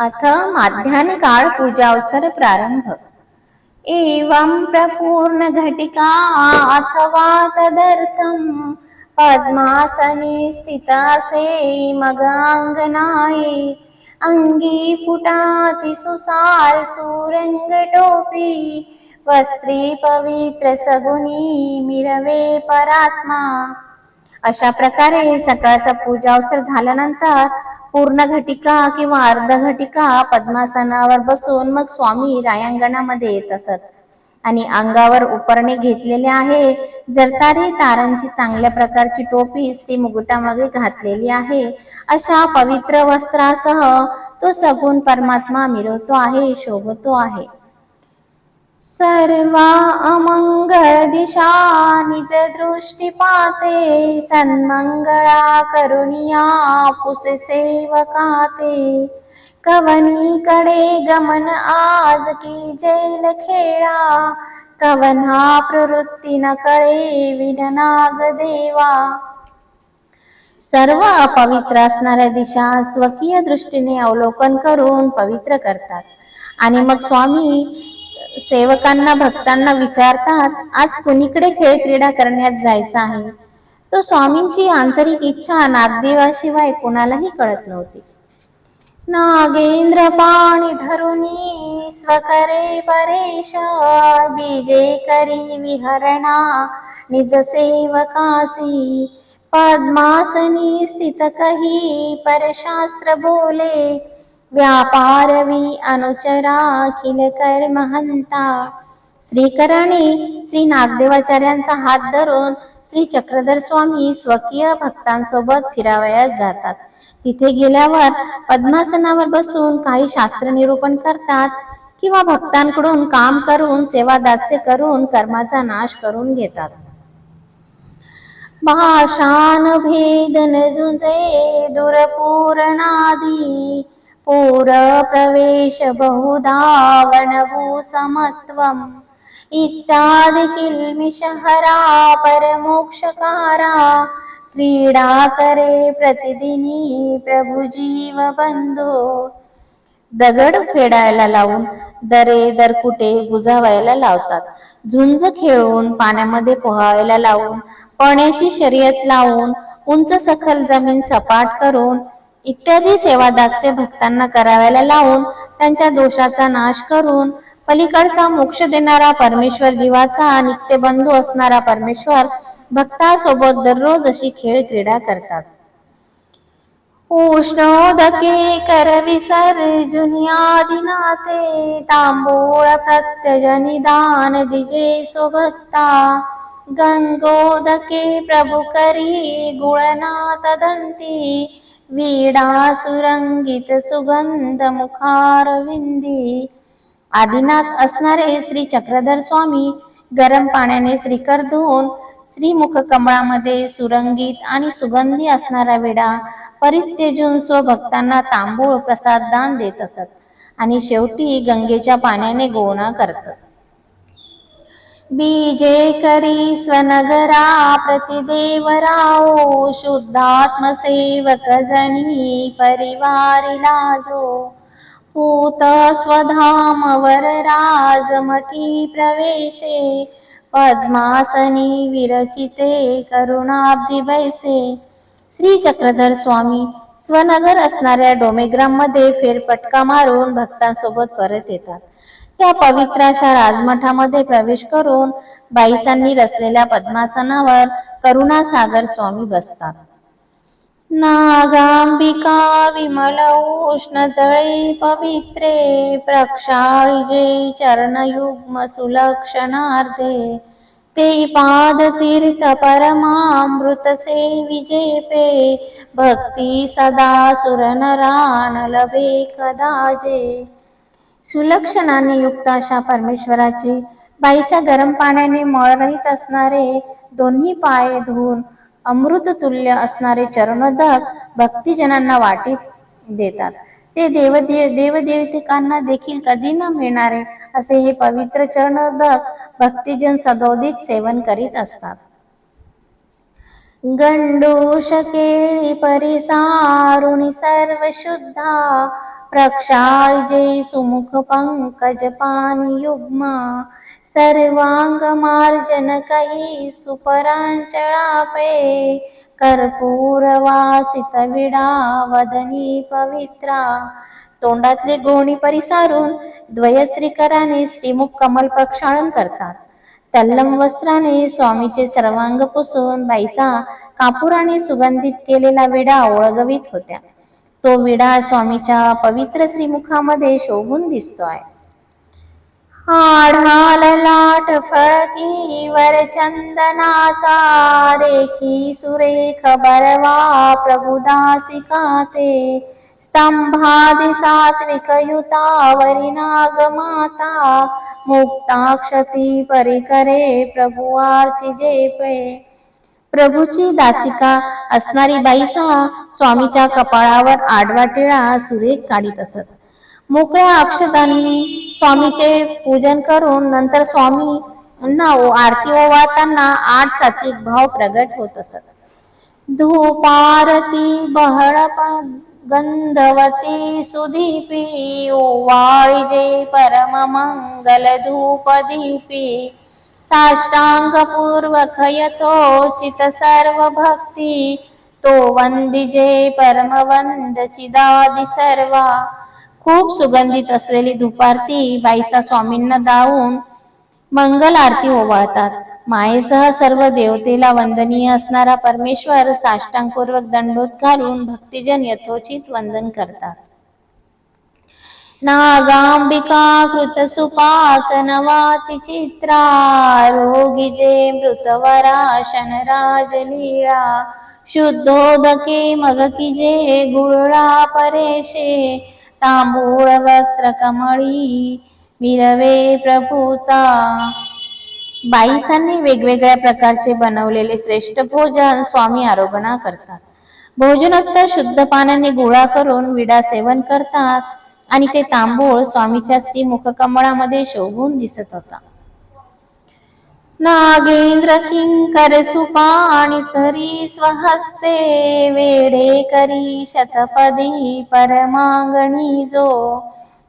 अथ माध्यान्ह काळ पूजा अवसर प्रारंभ एवं प्रपूर्ण घटिका अथवा तदर्थम पद्मासने स्थितासे मग अंगनाये अंगी फुटाती सुसार सुरंग टोपी वस्त्री पवित्र सगुणी मिरवे परात्मा। अशा प्रकारे सकाळचा पूजा अवसर झाल्यानंतर पूर्ण घटिका किंवा अर्ध घटिका पद्मासनावर बसून मग स्वामी रायांगणामध्ये येत असत. आणि अंगावर उपरणे घेतलेले आहे. जरतारी तारांची चांगल्या प्रकारची टोपी श्री मुकुटामागे घातलेली आहे. अशा पवित्र वस्त्रासह तो सगुण परमात्मा मिरवतो आहे शोभतो आहे. सर्वा अमंगळ दिशा निज दृष्टी पाते सन्मंगळा करुणिया पुसे सेवकाते. कवनीकडे गमन आज की जैल खेळा कवना प्रवृत्ती न कळे विननाग देवा. सर्व अपवित्र असणाऱ्या दिशा स्वकीय दृष्टीने अवलोकन करून पवित्र करतात. आणि मग स्वामी सेवकांना भक्तांना विचारतात आज कुणीकडे खेळ क्रीडा करण्यात जायचं आहे? तो स्वामींची आंतरिक इच्छा नागदेवाशिवाय कोणालाही कळत नव्हती. नागेंद्र पाणी धरुनी स्वकरे परेश बीजे करी विहरणा निज सेवकासी पद्मासनी स्थित कही परशास्त्र बोले व्यापारवी अनुचरा अखिल कर्महंता श्रीकराने श्री नागदेवाचार्यांचा हात धरून श्री चक्रधर स्वामी स्वकीय भक्तांसोबत फिरावयास जातात. तिथे गेल्यावर पद्मासनावर बसून काही शास्त्र निरूपण करतात किंवा भक्तांकडून काम करून सेवा दास्य करून कर्माचा नाश करून घेतात. भाषान भेदन झुंजे दूरपूरणादी बहुधा वनभू समत्वम इत्यादी किल्मिषहरा परमोक्षकारा। क्रीडा करे प्रतिदिनी प्रभू जीव दगड फेडायला लावून दरे दरकुटे बुजावायला लावतात. झुंज खेळून पाण्यामध्ये पोहायला लावून पाण्याची शर्यत लावून उंच सखल जमीन सपाट करून इत्यादी सेवा दास्य भक्तांना कराव्याला लावून त्यांच्या दोषाचा नाश करून पलीकडचा मोक्ष देणारा परमेश्वर जीवाचा नित्य बंधू असणारा परमेश्वर भक्तासोबत दररोज अशी खेळ क्रीडा करतात. उष्णोदके कर विसर्जुन्यादिनाते तांबूळ प्रत्यजनिदान दिजे सुभक्ता. गंगोदके प्रभु करी गुळना तदंती वीडासुरंगित सुगंध मुखारविंदी आदिनाथ असणारे श्री चक्रधर स्वामी गरम पाण्याने श्रीकर धुवून श्रीमुख कमळामध्ये सुरंगीत आणि सुगंधी असणारा विडा परित्यजून स्वभक्तांना तांबूळ प्रसाद दान देत असत आणि शेवटी गंगेच्या पाण्याने गोणा करतात बीजे करी स्वनगरा प्रतिदेवराओ शुद्धात्मसेवक जणी परिवारिला जो पूत स्वधाम वर प्रवेशे पद्मासनी विरचिते करुणाब्दी बैसे। श्री चक्रधर स्वामी स्वनगर असणाऱ्या डोमेग्राममध्ये फेरपटका मारून भक्तांसोबत परत येतात. त्या पवित्र अशा राजमठामध्ये प्रवेश करून बाईसांनी रचलेल्या पद्मासनावर करुणासागर स्वामी बसतात. नागांबिका विमल उष्ण जळे पवित्रे प्रक्षाळिजे चरणयुग्म सुलक्षणार्धे ते पाद तीर्थ परमामृत सेविजे पे भक्ती सदा सुरनरान लभे कदाजे. सुलक्षणाने युक्त अशा परमेश्वराची बाईसा गरम पाण्याने मळरहित असणारे दोन्ही पाय धुवून अमृत तुल्य असणारे चरणोदक भक्तिजनांना वाटीत देतात. ते देवदेव देवदेवतिकांना देखील कधी न मिळणारे असे हे पवित्र चरणोदक भक्तिजन सदोदित सेवन करीत असतात. गंडूष केळी परिसारुणी सर्व शुद्धा प्रक्षाळी सुमुख पंकज युग्मा युग्म। सर्वांग मार्जन काही सुपरांचळापे कर्पूर वासित विडा वदनी पवित्रा तोंडातले गोणी परिसारून द्वयश्रीकराने श्रीमुख कमल प्रक्षाळन करतात। तल्लम वस्त्राने स्वामीचे सर्वांग पुसून बाईसा कापुराने सुगंधित केलेला विडा ओळगवीत होत्या। तो विडा स्वामीच्या पवित्र श्रीमुखामध्ये शोभून दिसतोय. आढाल लाट फळकी वर चंदनाचा रेखी सुरेख बरवा प्रभुदासिका ते स्तंभादि सात्विक युतावरी नागमाता. मुक्ताक्षती परिकरे प्रभुवार्ची जेपे प्रभूची दासिका असणारी बाईसा स्वामीच्या कपाळावर आडवा टिळा सुरेख काढीत असत. मोकळ्या अक्षतांनी स्वामीचे पूजन करून नंतर स्वामी आरती ओवाळताना आठ सात्विक भाव प्रगट होत असत. धूपारती बहळ गंधवती सुधीपी ओवाळी परम मंगल धूप दीपी साष्टांग पूर्वक यथोचित सर्व भक्ती तो वंदिजे परमवंद चिदादि सर्वा। खूप सुगंधित असलेली दुपारती बाईसा स्वामींना दावून मंगल आरती ओवाळतात. मायेसह सर्व देवतेला वंदनीय असणारा परमेश्वर साष्टांगपूर्वक दंडोत घालून भक्तिजन यथोचित वंदन करतात. नागांबिका कृत सुपाक चित्रा रोगिजे मृतवरा शनराज लीळा शुद्धोदके मगकिजे जे गुळळा परेशे तांबूळ वक्त्र प्रभूचा। बाईसांनी वेगवेगळ्या प्रकारचे बनवलेले श्रेष्ठ भोजन स्वामी आरोपणा करतात. भोजनोत्तर शुद्ध पाण्याने गोळा करून विडा सेवन करतात. आणि ते तांबूळ स्वामीच्या श्री मुखकमळामध्ये शोभून दिसत होता. नागेंद्र किंकर सुपाणी सरी स्वहस्ते वेडे करी शतपदी परमांगणी जो.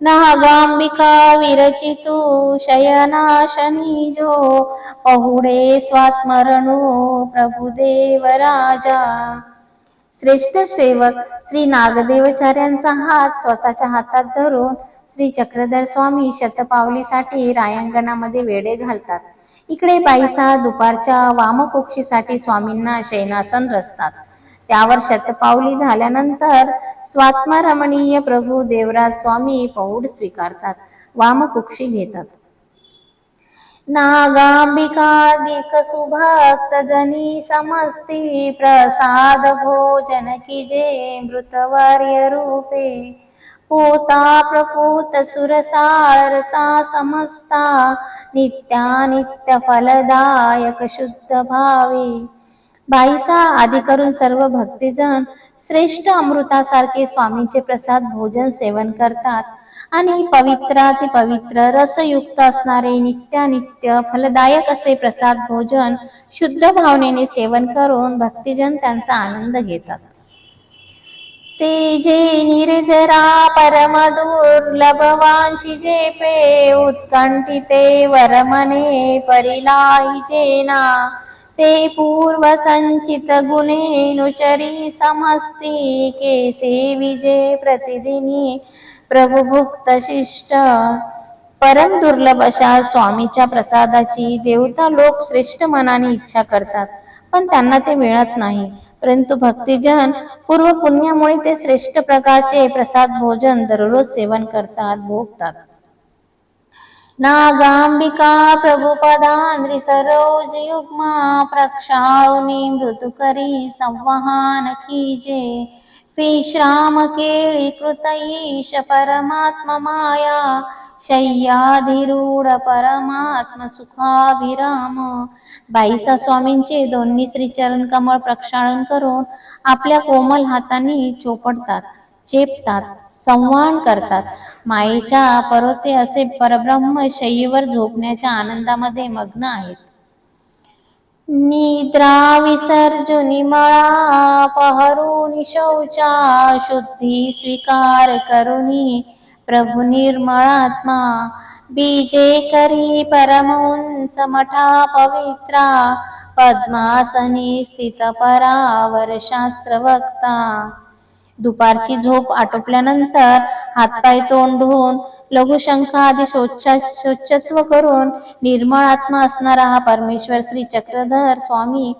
नागांबिका विरचितू शयनाशनी जो. पहुडे स्वात्मरणू प्रभुदेव राजा. श्रेष्ठ सेवक श्री नागदेवचार्यांचा हात स्वतःच्या हातात धरून श्री चक्रधर स्वामी शतपावलीसाठी रायांगणामध्ये वेडे घालतात. इकडे बाईसा दुपारच्या वामकुक्षीसाठी स्वामींना शयनासन रचतात. त्यावर शतपावली झाल्यानंतर स्वात्मरमणीय प्रभू देवराज स्वामी पौड स्वीकारतात. वामकुक्षी घेतात. नागांबिकादिक सुभक्त जनी समस्ती प्रसाद भोजन जे मृतवर्य रूपे पूता प्रपूत सुरसाळ रसा समस्ता नित्या नित्य फलदायक शुद्ध भावे। बाईसा आदी करून सर्व भक्तिजन श्रेष्ठ अमृतासारखे स्वामींचे प्रसाद भोजन सेवन करतात। आणि पवित्राति पवित्र रसयुक्त असणारे नित्यानित्य फलदायक असे प्रसाद भोजन शुद्ध भावनेने सेवन करून भक्तिजन त्यांचा आनंद घेतात. ते जे निर्जरा परम दुर्लभवांची जे पे उत्कंठिते वरमने परिलाहिजेना ते पूर्व संचित गुणेनुचरी समस्ती केसे विजय प्रतिदिनी प्रभुभुक्त शिष्ट परम दुर्लभ अशा स्वामीच्या प्रसादाची देवता लोक श्रेष्ठ मनाने इच्छा करतात पण त्यांना ते मिळत नाही. परंतु भक्तिजन पूर्व पुण्यामुळे ते श्रेष्ठ प्रकारचे प्रसाद भोजन दररोज सेवन करतात भोगतात. नागांबिका प्रभुपदांद्री सरोज युग्मा प्रक्षाळुनी मृदुकरी संवहान कीजे. विश्राम केळी कृत ईश परमात्म माया शय्याधिरूढ परमात्म सुखाभिराम. बाईसा स्वामींचे दोन्ही श्रीचरण कमळ प्रक्षाळन करून आपल्या कोमल हातांनी चोपडतात चेपतात संवाहन करतात. मायेच्या परोते असे परब्रह्म शय्येवर झोपण्याच्या आनंदामध्ये मग्न आहेत. निद्रा विसर्जुनी मळा पहरून शौचा शुद्धी स्वीकार करुनी प्रभु निर्मळात्मा बीजे करी परमंच मठा पवित्रा पद्मासनी स्थित परावर शास्त्र वक्ता दुपारची झोप आटोपल्यानंतर हातपाय तोंड धुवून लघुशंका आदी शोचत्व करून निर्मळ आत्मा असणारा हा परमेश्वर श्री चक्रधर स्वामी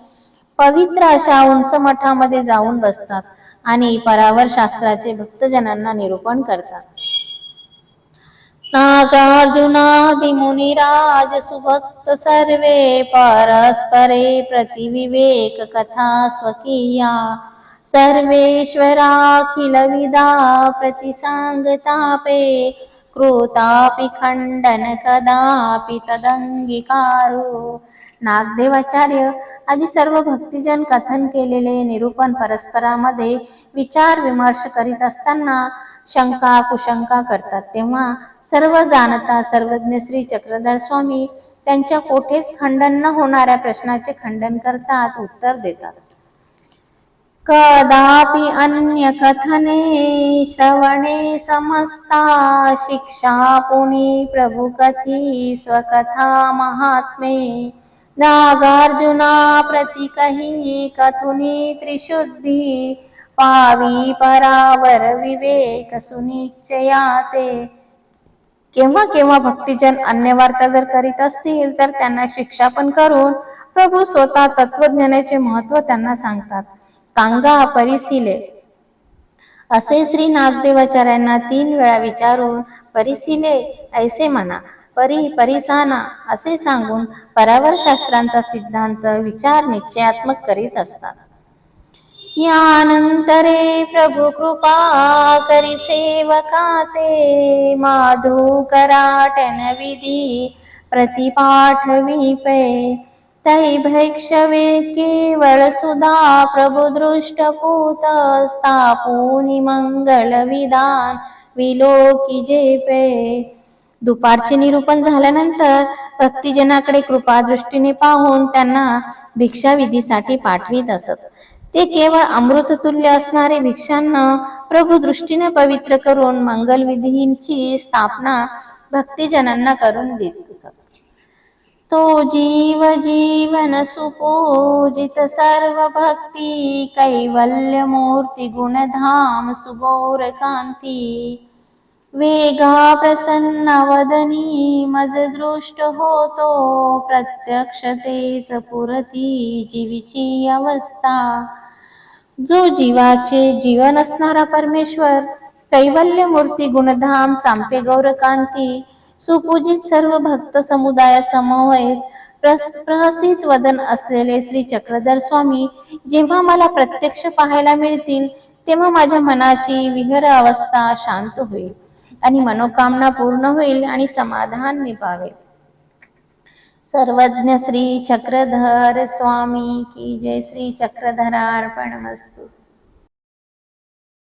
पवित्र अशा उंच मठामध्ये जाऊन बसतात आणि परावर शास्त्राचे भक्तजनांना निरूपण करतात. नागार्जुनादि मुनिराज सुभक्त सर्वे परस्परे प्रतिविवेक कथा स्वकीया. सर्वेश्वराखिल विदा प्रतिसांगतापे कृतापि खंडन कदापि तदंगीकारो नागदेवाचार्य आदी सर्व भक्तिजन कथन केलेले निरूपण परस्परामध्ये विचार विमर्श करीत असताना शंका कुशंका करतात. तेव्हा सर्व जाणता सर्वज्ञ श्री चक्रधर स्वामी त्यांच्या कोठेच खंडन न होणाऱ्या प्रश्नाचे खंडन करतात उत्तर देतात. कदापि अन्य कथने श्रवणे समस्ता शिक्षा पुनी प्रभु कथी स्वकथा महात्मे। नागार्जुना प्रति कही कथुनी त्रिशुद्धी। पावी परावर विवेक सुनिश्चया ते केव्हा केव्हा भक्तिजन अन्य वार्ता जर करीत असतील तर त्यांना शिक्षा पण करून प्रभू स्वतः तत्वज्ञानाचे महत्त्व त्यांना सांगतात. कांगा परिसिले. असे श्री नागदेवाचार्यांना तीन वेळा विचारून परिसिले ऐसे म्हणा परी परिसाना असे सांगून परावर शास्त्रांचा सिद्धांत विचार निश्चयात्मक करीत असतात. यानंतरे प्रभु कृपा करी सेवकाते माधो कराटन विधी प्रतिपाठविपे. तै भैक्षवे केवळ सुधा प्रभु दृष्टपूत स्थापूनि मंगल विधान विलोकी जेपे। दुपारचे निरूपण झाल्यानंतर भक्तिजनाकडे कृपा दृष्टीने पाहून त्यांना भिक्षाविधीसाठी पाठवित असत. ते केवळ अमृततुल्य असणारे भिक्षांना प्रभू दृष्टीने पवित्र करून मंगलविधींची स्थापना भक्तिजनांना करून देत असत. तो जीव जीवन सुपूजित सर्व भक्ती कैवल्य मूर्ती गुणधाम सुगौर कांती। वेगा प्रसन्न वदनी मज दृष्ट होतो प्रत्यक्षतेच पुरती जीवीची अवस्था। जो जीवाचे जीवन असणारा परमेश्वर कैवल्य मूर्ती गुणधाम चांपे गौरकांती सुपूजित सर्व भक्त समुदाय समवय प्रहसित वदन असलेले श्री चक्रधर स्वामी जेव्हा मला प्रत्यक्ष पाहायला मिळतील तेव्हा माझ्या मनाची विहर अवस्था शांत होईल आणि मनोकामना पूर्ण होईल आणि समाधान मी पावेल सर्वज्ञ श्री चक्रधर स्वामी की जय. श्री चक्रधरार्पण मस्तू